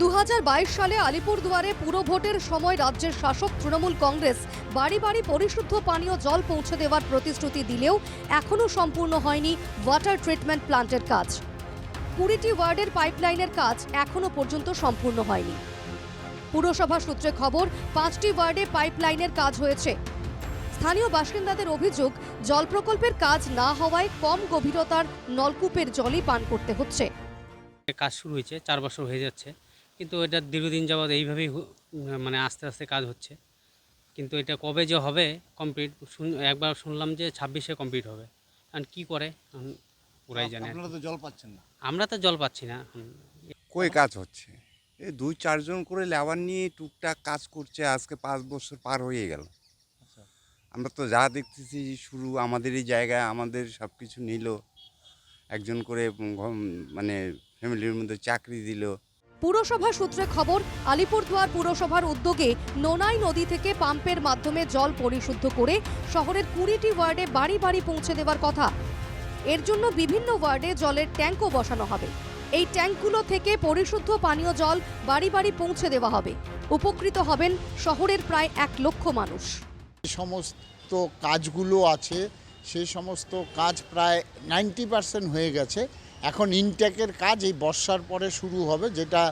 দু হাজার বাইশ সালে আলিপুরদুয়ারে পুরো ভোটের সময় রাজ্যের শাসক তৃণমূল কংগ্রেস বাড়ি বাড়ি পরিশুদ্ধ পানীয় জল পৌঁছে দেওয়ার প্রতিশ্রুতি দিলেও এখনও সম্পূর্ণ হয়নি ওয়াটার ট্রিটমেন্ট প্ল্যান্টের কাজ। কুড়িটি ওয়ার্ডের পাইপলাইনের কাজ এখনও পর্যন্ত সম্পূর্ণ হয়নি। পুরসভা সূত্রে খবর, পাঁচটি ওয়ার্ডে পাইপলাইনের কাজ হয়েছে। স্থানীয় বাসিন্দাদের অভিযোগ, জল প্রকল্পের কাজ না হওয়ায় কম গভীরতার নলকূপের জলই পান করতে হচ্ছে। কাজ শুরু হয়েছে, চার বছর হয়ে যাচ্ছে। কিন্তু এটা দীর্ঘদিন যাবৎ এইভাবেই মানে আস্তে আস্তে কাজ হচ্ছে। কিন্তু এটা কবে যে হবে কমপ্লিট একবার শুনলাম যে ছাব্বিশে কমপ্লিট হবে। আর কী করে? ওরাই জানে। আপনারা তো জল পাচ্ছেন না। আমরা তো জল পাচ্ছি না। কই কাজ হচ্ছে? এই দুই চারজন করে লেবার নিয়ে টুকটাক কাজ করছে আজকে পাঁচ বছর পার হয়ে গেল। আমরা তো যা দেখতেছি শুরু আমাদের এই জায়গায় আমাদের সব কিছু নিল। একজন করে মানে ফ্যামিলির মধ্যে চাকরি দিল। পুরসভা সূত্রে খবর, আলিপুরদুয়ার পুরসভার উদ্যোগে নোনাই নদী থেকে পাম্পের মাধ্যমে জল পরিশুদ্ধ করে শহরের কুড়িটি ওয়ার্ডে বাড়ি বাড়ি পৌঁছে দেওয়ার কথা। এর জন্য বিভিন্ন ওয়ার্ডে জলের ট্যাঙ্কও বসানো হবে। এই ট্যাঙ্কগুলো থেকে পরিশুদ্ধ পানীয় জল বাড়ি বাড়ি পৌঁছে দেওয়া হবে। উপকৃত হবেন শহরের প্রায় এক লক্ষ মানুষ। সমস্ত কাজগুলো আছে সেই সমস্ত কাজ প্রায় নাইনটি পার্সেন্ট হয়ে গেছে। এখন ইনটেকের কাজ এই বর্ষার পরে শুরু হবে যেটা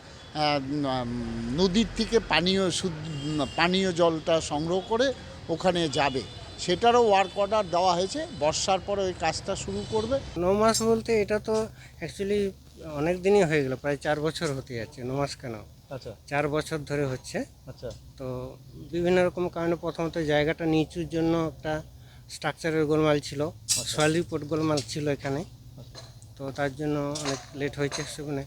নদীর থেকে পানীয় শুদ্ধ পানীয় জলটা সংগ্রহ করে ওখানে যাবে। সেটারও ওয়ার্ক অর্ডার দেওয়া হয়েছে বর্ষার পরে ওই কাজটা শুরু করবে। ন মাস বলতে এটা তো অ্যাকচুয়ালি অনেক দিনই হয়ে গেল প্রায় চার বছর হতে যাচ্ছে ন মাস কেন? আচ্ছা। চার বছর ধরে হচ্ছে। আচ্ছা। তো বিভিন্ন রকম কারণে প্রথমত জায়গাটা নিচুর জন্য একটা স্ট্রাকচারের গোলমাল ছিল সয়েল রিপোর্ট গোলমাল ছিল এখানে। তো তার জন্য অনেক লেট হয়েছে সেখানে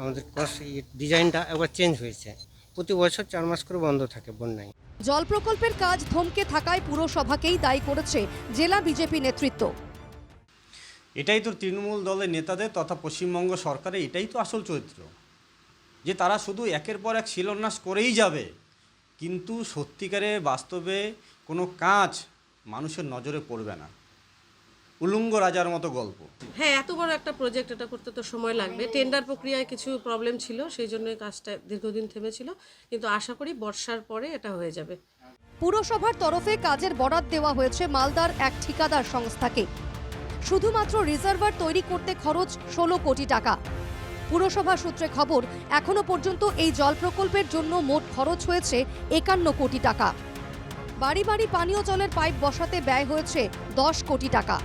আমাদের ক্রস ডিজাইনটা একবার চেঞ্জ হয়েছে। প্রতি বছর চার মাস করে বন্ধ থাকে বন্যায়। জল প্রকল্পের কাজ থমকে থাকায় পুরসভাকেই দায়ী করেছে জেলা বিজেপি নেতৃত্ব। এটাই তো তৃণমূল দলের নেতাদের তথা পশ্চিমবঙ্গ সরকারের এটাই তো আসল চরিত্র। যে তারা শুধু একের পর এক শিলান্যাস করেই যাবে কিন্তু সত্যিকারে বাস্তবে কোনো কাজ মানুষের নজরে পড়বে না। উলুঙ্গ রাজার মতো গল্প। হ্যাঁ এত বড় একটা প্রজেক্ট এটা করতে তো সময় লাগবে। টেন্ডার প্রক্রিয়ায় কিছু প্রবলেম ছিল সেই জন্য কাজটা দীর্ঘদিন থেমেছিল। কিন্তু আশা করি বর্ষার পরে এটা হয়ে যাবে। পুরসভার তরফে কাজের বরাদ দেওয়া হয়েছে মালদার এক ঠিকাদার সংস্থাকে। শুধুমাত্র রিজার্ভার তৈরি করতে খরচ ষোলো কোটি টাকা। পুরসভা সূত্রে খবর এখনও পর্যন্ত এই জল প্রকল্পের জন্য মোট খরচ হয়েছে একান্ন কোটি টাকা। বাড়ি বাড়ি পানীয় জলের পাইপ বসাতে ব্যয় হয়েছে দশ কোটি টাকা।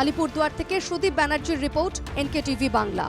আলিপুরদুয়ার থেকে সুদীপ ব্যানার্জির রিপোর্ট এনকে টিভি বাংলা।